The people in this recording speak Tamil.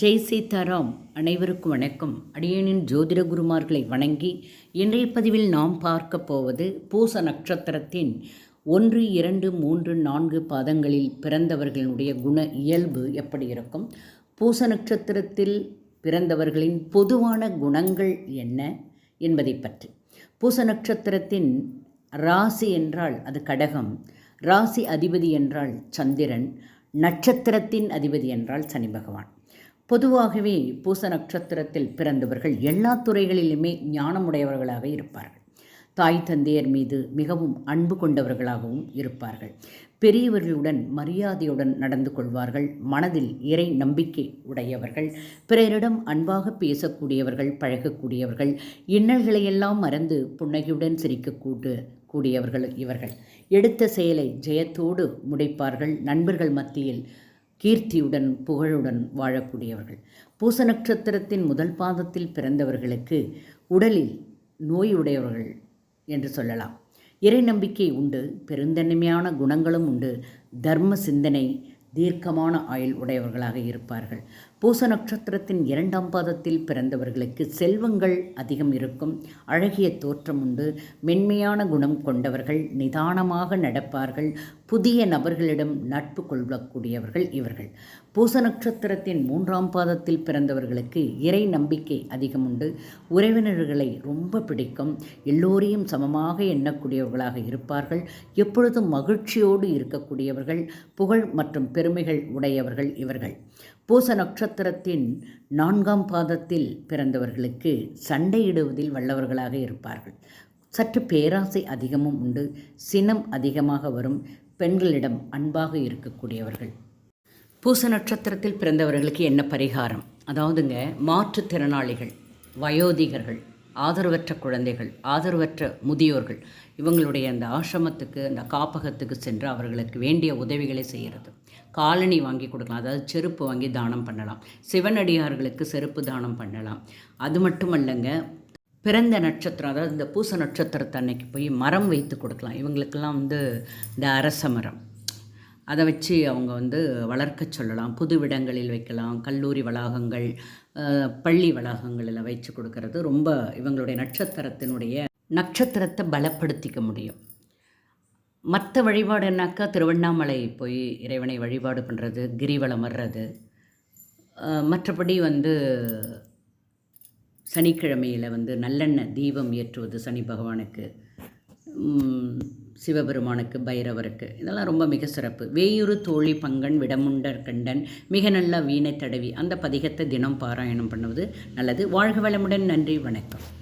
ஜெய் சீதாராம் அனைவருக்கும் வணக்கம். அடியனின் ஜோதிட குருமார்களை வணங்கி இன்றைய பதிவில் நாம் பார்க்க போவது பூச நட்சத்திரத்தின் ஒன்று இரண்டு மூன்று நான்கு பாதங்களில் பிறந்தவர்களுடைய குண இயல்பு எப்படி இருக்கும்? பூச நட்சத்திரத்தில் பிறந்தவர்களின் பொதுவான குணங்கள் என்ன என்பதை பற்றி. பூச நட்சத்திரத்தின் ராசி என்றால் அது கடகம் ராசி அதிபதி என்றால் சந்திரன் நட்சத்திரத்தின் அதிபதி என்றால் சனி பகவான். பொதுவாகவே பூச நட்சத்திரத்தில் பிறந்தவர்கள் எல்லா துறைகளிலுமே ஞானமுடையவர்களாக இருப்பார்கள். தாய் தந்தையர் மீது மிகவும் அன்பு கொண்டவர்களாகவும் இருப்பார்கள். பெரியவர்களுடன் மரியாதையுடன் நடந்து கொள்வார்கள். மனதில் இறை நம்பிக்கை உடையவர்கள். பிறரிடம் அன்பாக பேசக்கூடியவர்கள் பழகக்கூடியவர்கள். இன்னல்களையெல்லாம் மறந்து புன்னகையுடன் சிரிக்கக்கூடு கூடியவர்கள் இவர்கள். எடுத்த செயலை ஜெயத்தோடு முடிப்பார்கள். நண்பர்கள் மத்தியில் கீர்த்தியுடன் புகழுடன் வாழக்கூடியவர்கள். பூச நட்சத்திரத்தின் முதல் பாதத்தில் பிறந்தவர்களுக்கு உடலில் நோயுடையவர்கள் என்று சொல்லலாம். இறை நம்பிக்கை உண்டு பெருந்தன்மையான குணங்களும் உண்டு. தர்ம சிந்தனை தீர்க்கமான ஆயுள் உடையவர்களாக இருப்பார்கள். பூச நட்சத்திரத்தின் இரண்டாம் பாதத்தில் பிறந்தவர்களுக்கு செல்வங்கள் அதிகம் இருக்கும். அழகிய தோற்றம் உண்டு. மென்மையான குணம் கொண்டவர்கள் நிதானமாக நடப்பார்கள். புதிய நபர்களிடம் நட்பு கொள்ளக்கூடியவர்கள் இவர்கள். பூச நட்சத்திரத்தின் மூன்றாம் பாதத்தில் பிறந்தவர்களுக்கு இறை நம்பிக்கை அதிகம் உண்டு. உறவினர்களை ரொம்ப பிடிக்கும். எல்லோரையும் சமமாக எண்ணக்கூடியவர்களாக இருப்பார்கள். எப்பொழுதும் மகிழ்ச்சியோடு இருக்கக்கூடியவர்கள். புகழ் மற்றும் பெருமைகள் உடையவர்கள் இவர்கள். பூச நட்சத்திர நட்சத்திரத்தின் நான்காம் பாதத்தில் பிறந்தவர்களுக்கு சண்டையிடுவதில் வல்லவர்களாக இருப்பார்கள். சற்று பேராசை அதிகமும் உண்டு சினம் அதிகமாக வரும் பெண்களிடம் அன்பாக இருக்கக்கூடியவர்கள். பூச நட்சத்திரத்தில் பிறந்தவர்களுக்கு என்ன பரிகாரம்? அதாவதுங்க மாற்றுத்திறனாளிகள் வயோதிகர்கள். ஆதரவற்ற குழந்தைகள் ஆதரவற்ற முதியோர்கள் இவங்களுடைய அந்த ஆசிரமத்துக்கு அந்த காப்பகத்துக்கு சென்று அவர்களுக்கு வேண்டிய உதவிகளை செய்கிறது காலணி வாங்கி கொடுக்கலாம். அதாவது செருப்பு வாங்கி தானம் பண்ணலாம். சிவனடியார்களுக்கு செருப்பு தானம் பண்ணலாம். அது மட்டுமல்லங்க பிறந்த நட்சத்திரம் அதாவது இந்த பூச நட்சத்திரத்தை அன்னைக்கு போய் மரம் வைத்து கொடுக்கலாம். இவங்களுக்கெல்லாம் வந்து இந்த அரச மரம். அதை வச்சு அவங்க வந்து வளர்க்க சொல்லலாம். புது இடங்களில் வைக்கலாம். கல்லூரி வளாகங்கள் பள்ளி வளாகங்களில் வச்சு கொடுக்கறது. ரொம்ப இவங்களுடைய நட்சத்திரத்தினுடைய நட்சத்திரத்தை பலப்படுத்திக்க முடியும். மற்ற வழிபாடுனாக்கா திருவண்ணாமலை போய் இறைவனை வழிபாடு பண்ணுறது கிரிவலம் வர்றது. மற்றபடி வந்து சனிக்கிழமையில் வந்து நல்லெண்ணெய் தீபம் ஏற்றுவது சனி பகவானுக்கு. சிவபெருமானுக்கு பைரவருக்கு. இதெல்லாம் ரொம்ப மிக சிறப்பு. வேயுறு தோழி பங்கன் விடமுண்டர் கண்டன் மிக நல்ல வீணை தடவி அந்த பதிகத்தை தினம் பாராயணம் பண்ணுவது நல்லது. வாழ்க வளமுடன் நன்றி வணக்கம்.